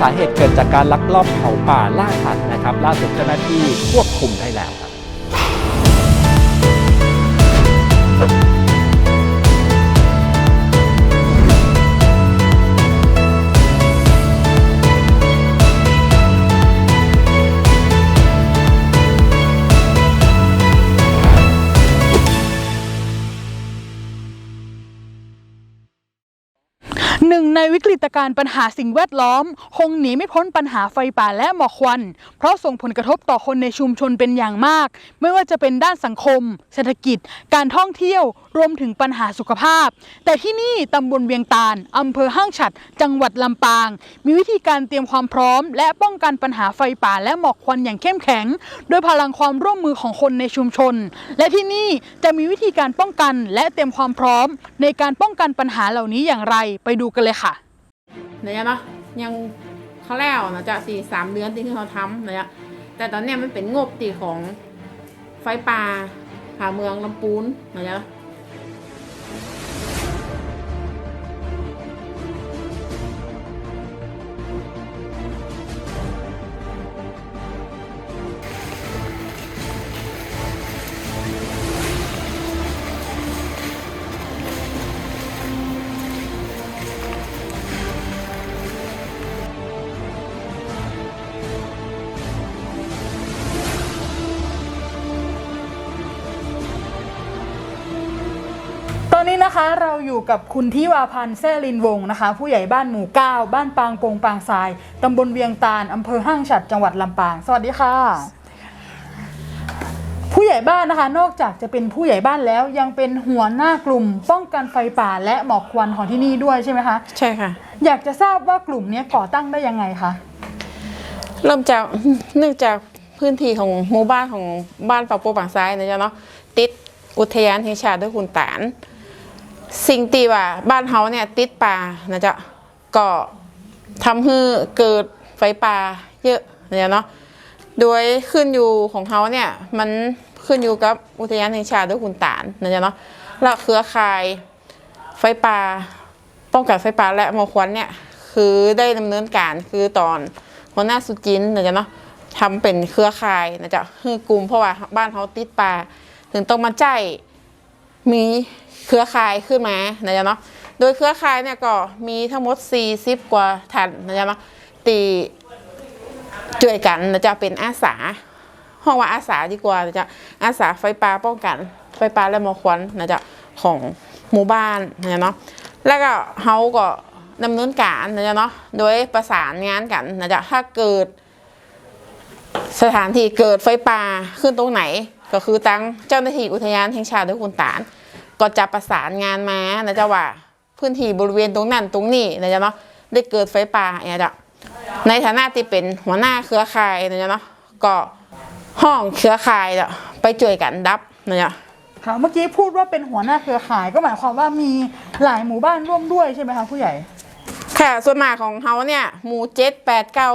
สาเหตุเกิดจากการลักลอบเผาป่าล่าสัตว์นะครับล่าสุดเจ้าหน้าที่ควบคุมได้แล้วครับ วิกฤตการณ์ปัญหาสิ่งแวดล้อม คงหนีไม่พ้นปัญหาไฟป่าและหมอกควัน เพราะส่งผลกระทบต่อคนในชุมชนเป็นอย่างมาก ไม่ว่าจะเป็นด้านสังคม เศรษฐกิจ การท่องเที่ยว รวมถึงปัญหาสุขภาพ แต่ที่นี่ตำบลเวียงตาลอำเภอห้างฉัด จังหวัดลำปาง มีวิธีการเตรียมความพร้อม และป้องกันปัญหาไฟป่าและหมอกควันอย่างเข้มแข็ง ด้วยพลังความร่วมมือของคนในชุมชน และที่นี่จะมีวิธีการป้องกันและเตรียมความพร้อม ในการป้องกันปัญหาเหล่านี้อย่างไรไปดูกันเลยค่ะเนี่ยเนาะยังเขาแล้วนะจะสี่สามเดือนที่เขาทำเนี่ยแต่ตอนนี้มันเป็นงบตีของไฟป่าผาเมืองลำปูนเนี่ย นนี้นะคะเราอยู่กับคุณทิวาพันธ์แซ่ลินวงศ์นะคะ ผู้ใหญ่บ้านหมู่เก้าบ้านปางปงปางทรายตำบลเวียงตาลอำเภอห้างฉัดจังหวัดลำปาง สวัสดีค่ะ ผู้ใหญ่บ้านนะคะนอกจากจะเป็นผู้ใหญ่บ้านแล้วยังเป็นหัวหน้ากลุ่ม ป้องกันไฟป่าและหมอกควันของที่นี่ด้วยใช่ไหมคะ ใช่ค่ะ อยากจะทราบว่ากลุ่มนี้ก่อตั้งได้ยังไงคะ เริ่มจากเนื่องจากพื้นที่ของหมู่บ้านของบ้านปากโปปางซ้ายนะจ๊ะเนาะติดอุทยานแห่งชาติด้วยคุณตาล สิ่งตีว่าบ้านเฮาเนี่ยติดป่านะจ๊ะก็ทำให้เกิดไฟป่าเยอะนะจ๊ะเนาะโดยขึ้นอยู่ของเขาเนี่ยมันขึ้นอยู่กับอุทยานแห่งชาติด้วยคุณตาลนะจ๊ะเนาะแล้วเครือข่ายไฟป่าป้องกันไฟป่าและหมอกควันเนี่ยคือได้ดำเนินการคือตอนหัวหน้าสุจินนะจ๊ะเนาะทำเป็นเครือข่ายนะจ๊ะคือกลุ่มเพราะว่าบ้านเขาติดป่าถึงต้องมาใจ มีเครือข่ายขึ้นมานะจ๊ะเนาะโดยเครือข่ายเนี่ยก็มีทั้งหมด 40 กว่าท่านนะจ๊ะเนาะตีช่วยกันนะจ๊ะเป็นอาสาห้องว่าอาสาดีกว่านะจ๊ะอาสาไฟป่าป้องกัน ไฟป่าและหมอกควันนะจ๊ะของหมู่บ้านนะจ๊ะเนาะแล้วก็เฮาก็ดำเนินการนะจ๊ะเนาะโดยประสานงานกันนะจ๊ะถ้าเกิด สถานที่เกิดไฟป่าขึ้นตรงไหน ก็คือตั้งเจ้าหน้าที่อุทยานแห่งชาติด้วยคุณตาล ก็จะประสานงานมานะจ๊ะว่า พื้นที่บริเวณตรงนั้นตรงนี้นะจ๊ะเนาะได้เกิดไฟป่าเนี่ยจ๊ะในฐานะที่เป็นหัวหน้าเครือข่ายนะจ๊ะเนาะก็ห้องเครือข่ายจะไปช่วยกันดับนะจ๊ะค่ะเมื่อกี้พูดว่าเป็นหัวหน้าเครือข่ายก็หมายความว่ามีหลายหมู่บ้านร่วมด้วยใช่ไหมคะผู้ใหญ่ ค่ะส่วนมากของเขาเนี่ยหมู่เจ็ดแปดเก้า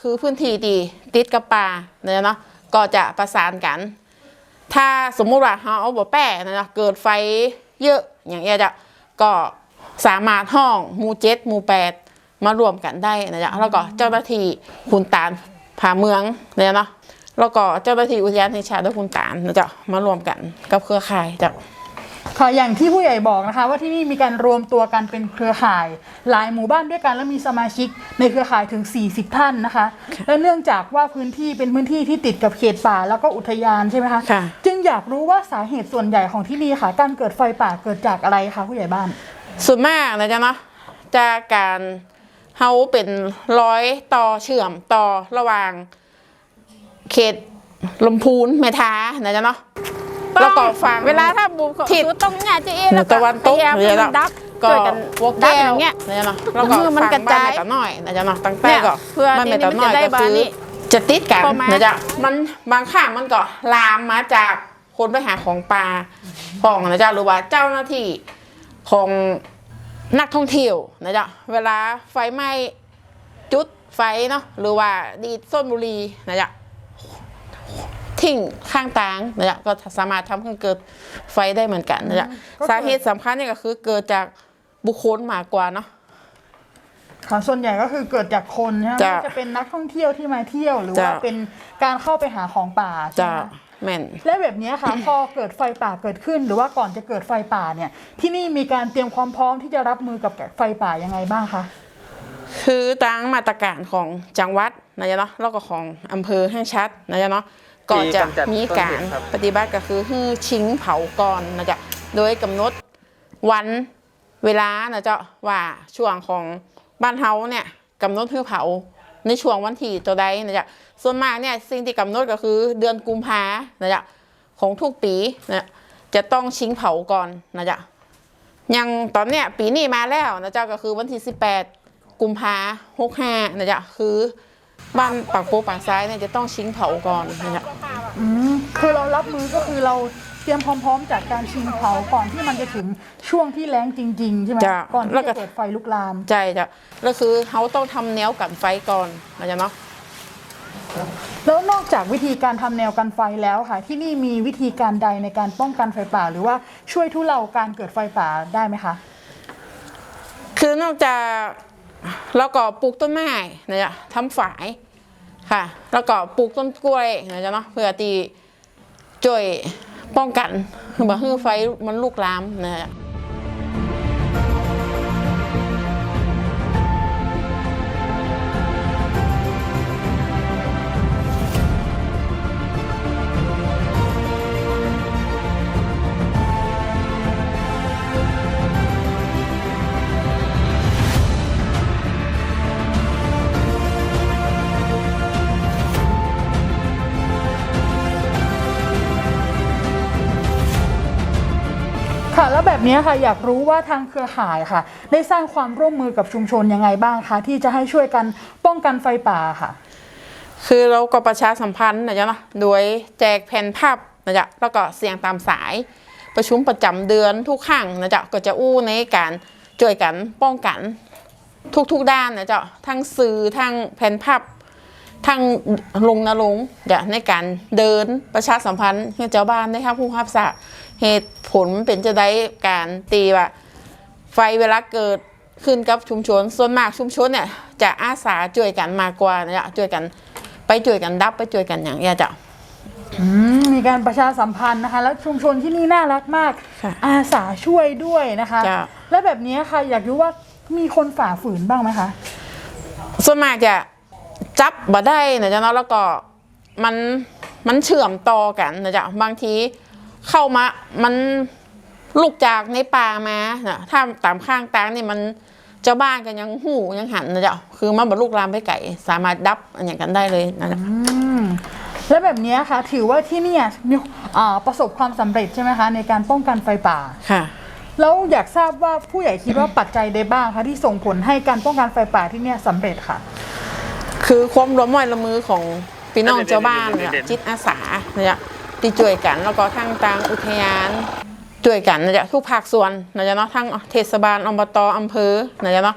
คือพื้นที่ดีติดกับป่าเนี่ยเนาะก็จะประสานกัน ถ้าสมมุติว่าเขาเอาบ่แป้นะจ๊ะเกิดไฟเยอะอย่างเงี้ยจะก็สามารถห้องหมู่เจ็ดหมู่แปดมารวมกันได้นะจ๊ะแล้วก็เจ้าหน้าที่คุณตาลผาเมืองเนี่ยเนาะแล้วก็เจ้าหน้าที่อุทยานแห่งชาติด้วยคุณตาลนะจ๊ะมารวมกันกับเครือข่ายจ้ะ ค่ะอย่างที่ผู้ใหญ่บอกนะคะ ว่าที่นี่มีการรวมตัวกันเป็นเครือข่าย หลายหมู่บ้านด้วยกันและมีสมาชิกในเครือข่ายถึง 40 ท่านนะคะ และเนื่องจากว่าพื้นที่เป็นพื้นที่ที่ติดกับเขตป่าแล้วก็อุทยานใช่ไหมคะค่ะจึงอยากรู้ว่าสาเหตุส่วนใหญ่ของที่นี่ค่ะ การเกิดไฟป่าเกิดจากอะไรคะผู้ใหญ่บ้าน ส่วนมากนะจ๊ะเนาะจากการเฮาเป็นร้อยต่อเชื่อมต่อระหว่างเขตลำพูนแม่ทานะจ๊ะเนาะ แล้วก็ฟังเวลาถ้าบุกทิศอยู่ตรงเนี้ยเจ๊เอเหนืแล้อวก็ตะวันตกพยายามเนี่ยให้เนาะมันดับก็ช่วยกันวกดับแก้อวย่างเงี้ยนะจ๊ะเนาะแล้วก็เมื่อมันฟังกระบ้านจายแม่ตาน้อยนะจ๊ะเนาะตั้งแต่เนี่ยก็เพื่อบ้านแม่ที่ตามันน้อยจะได้ก็บ้าคืนอนี้จะติดกันพอมานะจ๊ะมันบางข้างมันก็ลามมาจากคนไปหาของป่าของนะจ๊ะหรือว่าเจ้าหน้าที่ของนักท่องเที่ยวนะจ๊ะเวลาไฟไหม้จุดไฟเนาะหรือว่าดีดส้นบุหรีนะจ๊ะ ทิ้งข้างตางนะจ๊ะก็สามารถทำให้เกิดไฟได้เหมือนกันนะจ๊ะก็คือสาเหตุสำคัญเนี่ยก็คือเกิดจากบุคคลมากกว่าเนาะค่ะส่วนใหญ่ก็คือเกิดจากคนใช่ไหมจ้ะไม่ว่าจะเป็นนักท่องเที่ยวที่มาเที่ยวหรือว่าจ้ะเป็นการเข้าไปหาของป่าใช่จะไหมคะแม่นและแบบนี้ค่ะพอเกิดไฟป่าเกิดขึ้น หรือว่าก่อนจะเกิดไฟป่าเนี่ย ที่นี่มีการเตรียมความพร้อมที่จะรับมือกับไฟป่ายังไงบ้างคะคือตามมาตรการของจังหวัดนะจ๊ะเนาะแล้วก็ของอำเภอให้ชัดนะจ๊ะเนาะ ก็จะมีการปฏิบัติก็คือฮื้อชิงเผาก่อนนะจ๊ะโดยกำหนดวันเวลานะจ๊ะว่าช่วงของบ้านเฮาเนี่ยกำหนดฮื้อเผาในช่วงวันที่ตัวใดนะจ๊ะส่วนมากเนี่ยสิ่งที่กำหนดก็คือเดือนกุมภานะจ๊ะของทุกปีนะจะต้องชิงเผาก่อนนะจ๊ะยังตอนเนี้ยปีนี้มาแล้วนะเจ้าก็คือวันที่ 18 กุมภาหกห้านะจ๊ะคือ บ้านปากโปปากซ้ายเนี่ยจะต้องชิงเผาก่อนนะจ๊ะอืมคือเรารับมือก็คือเราเตรียมความพร้อมจากการชิงเผาก่อนที่มันจะถึงช่วงที่แล้งจริงๆใช่ไหมจ้ะก่อนที่แล้วก็จะเกิดไฟลุกลามใช่จ้ะแล้วคือเขาต้องทำแนวกันไฟก่อนนะจ๊ะเนาะแล้วนอกจากวิธีการทำแนวกันไฟแล้วค่ะ ที่นี่มีวิธีการใดในการป้องกันไฟป่า หรือว่าช่วยทุเลาการเกิดไฟป่าได้ไหมคะคือนอกจาก เราก็ปลูกต้นไม้นะจ๊ะทำฝายค่ะ แล้วก็ปลูกต้นกล้วยนะจ๊ะเนาะเพื่อตีจ่วยป้องกันบ่ให้ไฟมันลุกลามนะจ๊ะ นี้ค่ะอยากรู้ว่าทางเครือข่ายค่ะ ได้สร้างความร่วมมือกับชุมชนยังไงบ้างคะที่จะให้ช่วยกันป้องกันไฟป่าค่ะ คือเราก็ประชาสัมพันธ์นะจ๊ะนะโดยแจกแผ่นภาพนะจ๊ะแล้วก็เสียงตามสาย ประชุมประจำเดือนทุกครั้งนะจ๊ะก็จะอู้ในการช่วยกันป้องกันทุกๆด้านนะจ๊ะทั้งสื่อทั้งแผ่นภาพทั้งลงนรงค์จ้ะในการเดินประชาสัมพันธ์ให้เจ้าบ้านได้ครับผู้รับทรา เหตุผลเป็นจะได้การตีว่าไฟเวลาเกิดขึ้นกับชุมชน ส่วนมากชุมชนเนี่ยจะอาสาช่วยกันมากกว่านะจ๊ะช่วยกันไปช่วยกันดับไปช่วยกันอย่างเงี้ยจ้ะอืมมีการประชาสัมพันธ์นะคะ แล้วชุมชนที่นี่น่ารักมาก ค่ะอาสาช่วยด้วยนะคะ จ้ะ และแบบนี้ค่ะอยากรู้ว่ามีคนฝ่าฝืนบ้างไหมคะ ส่วนมากจะจับบ่ได้นะจ๊ะเนาะแล้วก็มันมันเชื่อมต่อกันนะจ๊ะบางที เข้ามา มันลูกจากในป่ามานะถ้าตามข้างตางนี่มันเจ้าบ้านกันยังหูยังหันนะจ๊ะคือมันบรรลุกลามไปไก่ สามารถดับอันอย่างกันได้เลยนะจ๊ะอืมและแบบนี้ค่ะ ถือว่าที่เนี่ยมีอ่าประสบความสำเร็จใช่ไหมคะ ในการป้องกันไฟป่า ค่ะ แล้วอยากทราบว่าผู้ใหญ่คิดว่าปัจจัยใดบ้างคะที่ส่งผลให้การป้องกันไฟป่าที่เนี่ยสำเร็จค่ะ คือความร่วมมือละมือของพี่น้องเจ้าบ้านเนี่ยจิตอาสาเนี่ย ที่ช่วยกันแล้วก็ทั้งทางอุทยานช่วยกันนะจ๊ะทุกภาคส่วนนะจ๊ะเนาะทั้งเทศบาลอบตอำเภอนะจ๊ะเนาะ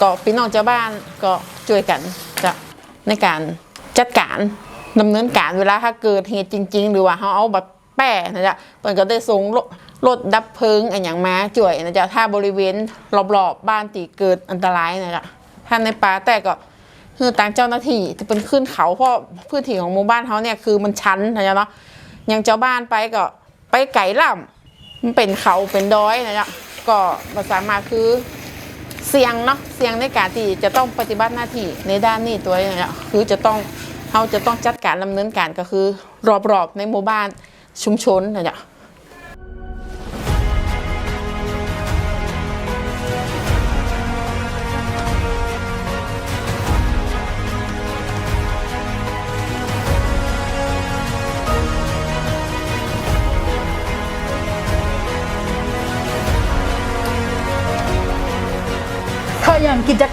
ก็พี่น้องเจ้าบ้านก็ช่วยกันจะในการจัดการดำเนินการเวลาถ้าเกิดเหตุจริง ๆ หรือว่าเขาเอาแบบแป้นะจ๊ะเปินก็ได้ส่งรถดับเพลิงอันอย่างมาช่วยนะจ๊ะถ้าบริเวณรอบๆบ้านตีเกิดอันตรายนะจ๊ะถ้าในป่าแต่ก็คือตางเจ้าหน้าที่จะเป็นขึ้นเขาเพราะพื้นที่ของหมู่บ้านเขาเนี่ยคือมันชันนะจ๊ะเนาะ ย่างเจ้าบ้านไปก็ไปไก่ล่ำมันเป็นเขาเป็นดอยนะจ๊ะก็ภาษามาคือเสี่ยงเนาะเสี่ยงในการที่จะต้องปฏิบัติหน้าที่ในด้านนี้ตัวนี้นะจ๊ะคือจะต้องเขาจะต้องจัดการดำเนินการก็คือ รอบๆในหมู่บ้านชุมชนนะจ๊ะ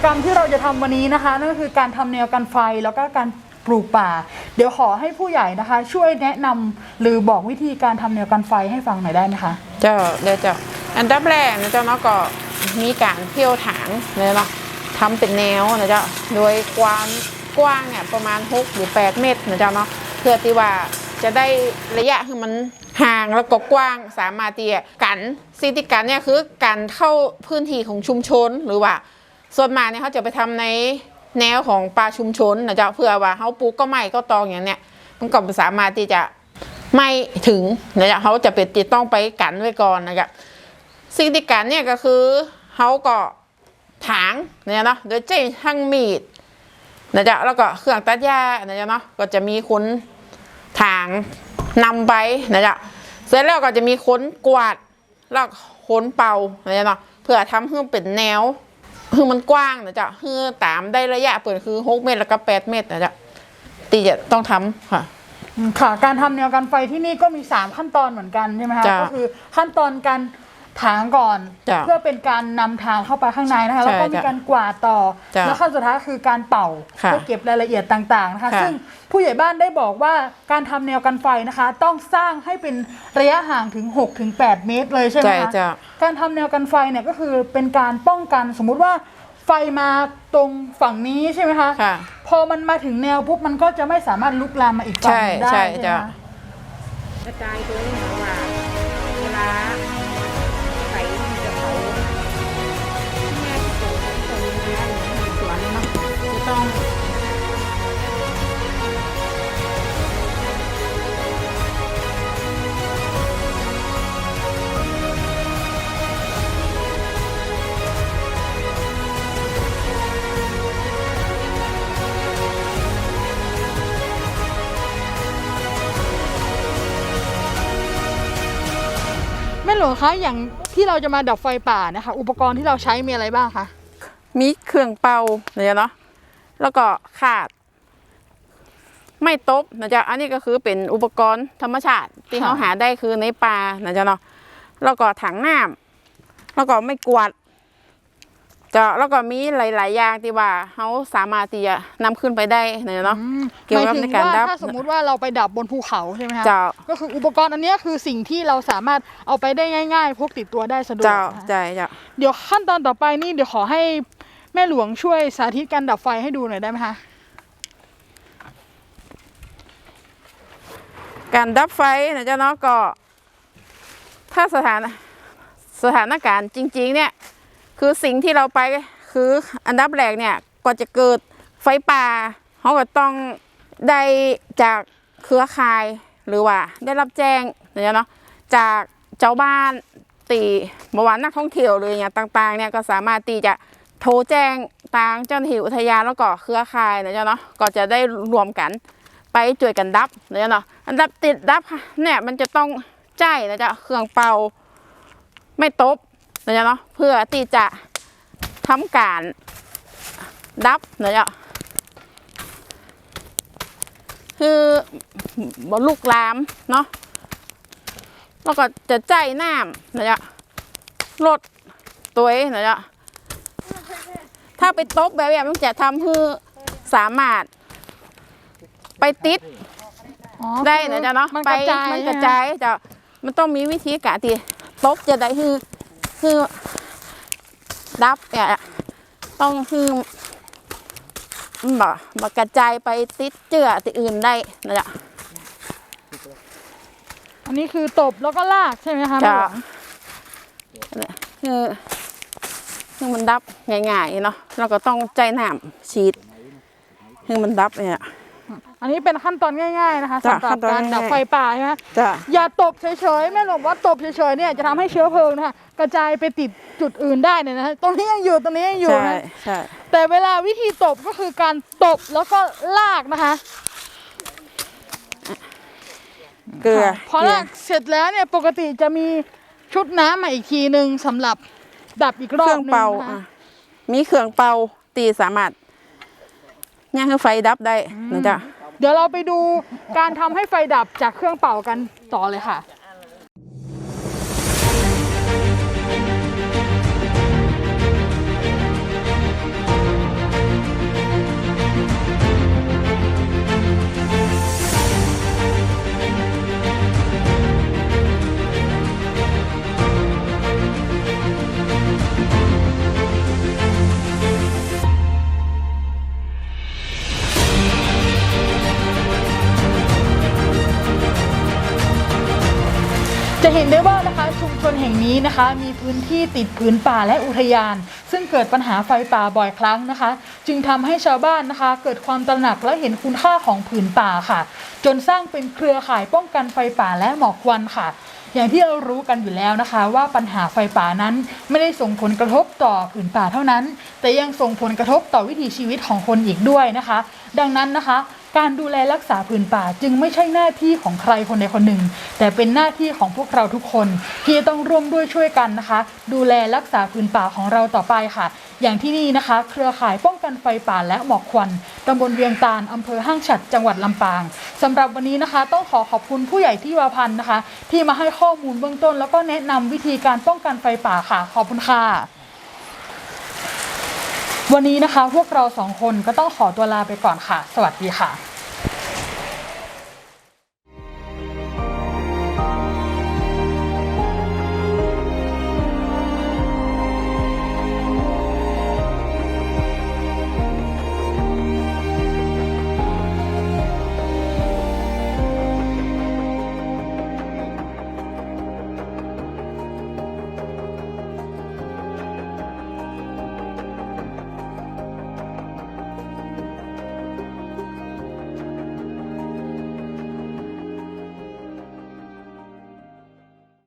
รรมที่เราจะทำวันนี้นะคะ นั่นก็คือการทำแนวกันไฟแล้วก็การปลูกป่า เดี๋ยวขอให้ผู้ใหญ่นะคะ ช่วยแนะนำหรือบอกวิธีการทำแนวกันไฟให้ฟังหน่อยได้ไหมคะ เจ้าเดี๋ยวเจ้าอันดับแรกนะเจ้าเนาะก็มีการเที่ยวถางเลยเนาะทำเป็นแนวนะเจ้าโดยความกว้างเนี่ยประมาณ6หรือ 8 เมตรนะเจ้าเนาะเพื่อที่ว่าจะจะได้ระยะคือมันห่างแล้วก็กว้างสามารถที่จะกันสิ่งที่กันเนี่ยคือการเข้าพื้นที่ของชุมชนหรือว่า ส่วนมากเนี่ยเขาจะไปทำในแนวของป่าชุมชนนะจ๊ะเพื่อว่าเขาปลูกก็ไม่ก็ตองอย่างเนี้ยมันก็สามารถที่จะไม่ถึงนะจ๊ะเขาจะเป็นติดต้องไปกันไว้ก่อนนะจ๊ะสิ่งที่กันเนี่ยก็คือเขาก็ถางเนี่ยเนาะโดยใช้ทั้งมีดนะจ๊ะแล้วก็เครื่องตัดหญ้านะจ๊ะเนาะก็จะมีคนถางนำไปนะจ๊ะเสร็จแล้วก็จะมีคนกวาดแล้วก็คนเป่านะจ๊ะเนาะเพื่อทำให้มันเป็นแนว คือมันกว้างนะจ๊ะคือตามได้ระยะเปิดคือหกเมตรแล้วก็แปดเมตรนะจ๊ะตีจะต้องทำค่ะอืมค่ะ การทำแนวกันไฟที่นี่ก็มี 3 ขั้นตอนเหมือนกันใช่ไหมคะ จ้ะก็คือขั้นตอนการ ถางก่อน จ้ะเพื่อเป็นการนำทางเข้าไปข้างในนะคะ ใช่แล้วก็มีจ้ะการกวาดต่อ จ้ะแล้วขั้นสุดท้ายคือการเป่าค่ะเพื่อเก็บรายละเอียดต่างๆนะคะ ค่ะซึ่งผู้ใหญ่บ้านได้บอกว่าการทำแนวกันไฟนะคะ ต้องสร้างให้เป็นระยะห่างถึง6ถึง8เมตรเลยใช่ไหมใช่คะจ้ะ การทำแนวกันไฟเนี่ยก็คือเป็นการป้องกันสมมุติว่าไฟมาตรงฝั่งนี้ใช่ไหมคะ ค่ะ พอมันมาถึงแนวปุ๊บมันก็จะไม่สามารถลุกลามมาอีกฝั่งหนึ่งได้ใช่ใช่ไหมใช่จ้ะ คะ กระจายตัวนี้ว่าเวลา คะอย่างที่เราจะมาดับไฟป่านะคะ อุปกรณ์ที่เราใช้มีอะไรบ้างคะมีเครื่องเป่าเนี่ยเนาะแล้วก็ขาด ไม่ตบนะจ๊ะอันนี้ก็คือเป็นอุปกรณ์ธรรมชาติที่เขาหาได้คือในป่านะจ๊ะเนาะแล้วก็ถังน้ำแล้วก็ไม่กวาด จะแล้วก็มีหลาย ๆ อย่างที่ว่าเขาสามารถที่จะนำขึ้นไปได้นะเนาะอืมเกี่ยวหกัมาบยถึในงการว่าดับถ้าสมมุติว่าเราไปดับบนภูเขาใช่ไหมคะเจ้าก็คืออุปกรณ์อันเนี้ยคือสิ่งที่เราสามารถเอาไปได้ง่ายๆพกติดตัวได้สะดวกเจ้านะคะใจเจ้า เดี๋ยวขั้นตอนต่อไปนี่เดี๋ยวขอให้แม่หลวงช่วยสาธิตการดับไฟให้ดูหน่อยได้ไหมคะ การดับไฟนะจ๊ะเนาะก็ ถ้าสถานสถานการณ์จริง ๆ เนี่ย คือสิ่งที่เราไปคืออันดับแรกเนี่ยก็จะเกิดไฟป่าเขาก็ต้องได้จากเครือข่ายหรือว่าได้รับแจ้งนะจ๊ะเนาะจากเจ้าบ้านตีบวานนักท่องเที่ยวหรืออย่างต่างๆเนี่ยก็สามารถตีจะโทรแจ้งทางเจ้าหน้าที่อุทยานแล้วก็เครือข่ายนะจ๊ะเนาะก็จะได้รวมกันไปช่วยกันดับนะจ๊ะเนาะอันดับติดดับเนี่ยมันจะต้องใจนะจ๊ะเครื่องเป่าไม่ตบ นะจ๊ะเนาะเพื่อที่จะทำการดับนะจ๊ะคือบลูกลามเนาะแล้วก็จะใจายน้ำนะจ๊ะลดตัวเองนะจ๊ะถ้าไปตบแบบนี้มันจะทำให้สามารถ ไปติดอ๋อได้คือนะจ๊ะเนาะมันไปกระจายมันกใช่ระไหจายจ้ะมันต้องมีวิธีการที่ตบจะได้คือ คือดับเนี่ยต้องคือมันบ่บ่กระจายไปติดเจือที่อื่นได้นะจ๊ะอันนี้คือตบแล้วก็ลากใช่ไหมคะแม่จะหลวงเนี่ยคือคือมันดับง่ายๆเนาะเราก็ต้องใจน้ำฉีดคือมันดับเนี่ย อันนี้เป็นขั้นตอนง่าย ๆนะคะจ้ะสำหรัขั้บนตอนการดับง่ายๆไฟป่าใช่ไหมจ้ะอย่าตบเฉยๆแม่หลวงว่าตบเฉยๆเนี่ยจะทำให้เชื้อเพลิงนะคะกระจายไปติดจุดอื่นได้เนี่ยนะตรงนี้ยังอยู่ตรงนี้ยังอยู่ใช่นะใช่แต่เวลาวิธีตบก็คือการตบแล้วก็ลากนะคะเกลือพอลากเสร็จแล้วเนี่ยปกติจะมีชุดน้ำมาอีกทีหนึ่งสำหรับดับอีกรเคอบรื่องหนึงเป่านะคะอะมีเครื่องเป่าตีสามารถ ย่างให้ไฟดับได้นะจ๊ะ เดี๋ยวเราไปดูการทำให้ไฟดับจากเครื่องเป่ากันต่อเลยค่ะ จะเห็นได้ว่านะคะชุมชนแห่งนี้นะคะ มีพื้นที่ติดผืนป่าและอุทยาน ซึ่งเกิดปัญหาไฟป่าบ่อยครั้งนะคะ จึงทำให้ชาวบ้านนะคะ เกิดความตระหนักและเห็นคุณค่าของผืนป่าค่ะ จนสร้างเป็นเครือข่ายป้องกันไฟป่าและหมอกควันค่ะ อย่างที่เรารู้กันอยู่แล้วนะคะ ว่าปัญหาไฟป่านั้นไม่ได้ส่งผลกระทบต่อผืนป่าเท่านั้น แต่ยังส่งผลกระทบต่อวิถีชีวิตของคนอีกด้วยนะคะ ดังนั้นนะคะ การดูแลรักษาผืนป่าจึงไม่ใช่หน้าที่ของใครคนใดคนหนึ่ง แต่เป็นหน้าที่ของพวกเราทุกคน ที่จะต้องร่วมด้วยช่วยกันนะคะ ดูแลรักษาผืนป่าของเราต่อไปค่ะ อย่างที่นี่นะคะ เครือข่ายป้องกันไฟป่าและหมอกควันตำบลเวียงตาลอำเภอห้างฉัดจังหวัดลำปางสำหรับวันนี้นะคะ ต้องขอขอบคุณผู้ใหญ่ที่วาพันธ์นะคะ ที่มาให้ข้อมูลเบื้องต้น แล้วก็แนะนำวิธีการป้องกันไฟป่าค่ะ ขอบคุณค่ะ วันนี้นะคะพวกเราสองคนก็ต้องขอตัวลาไปก่อนค่ะ สวัสดีค่ะ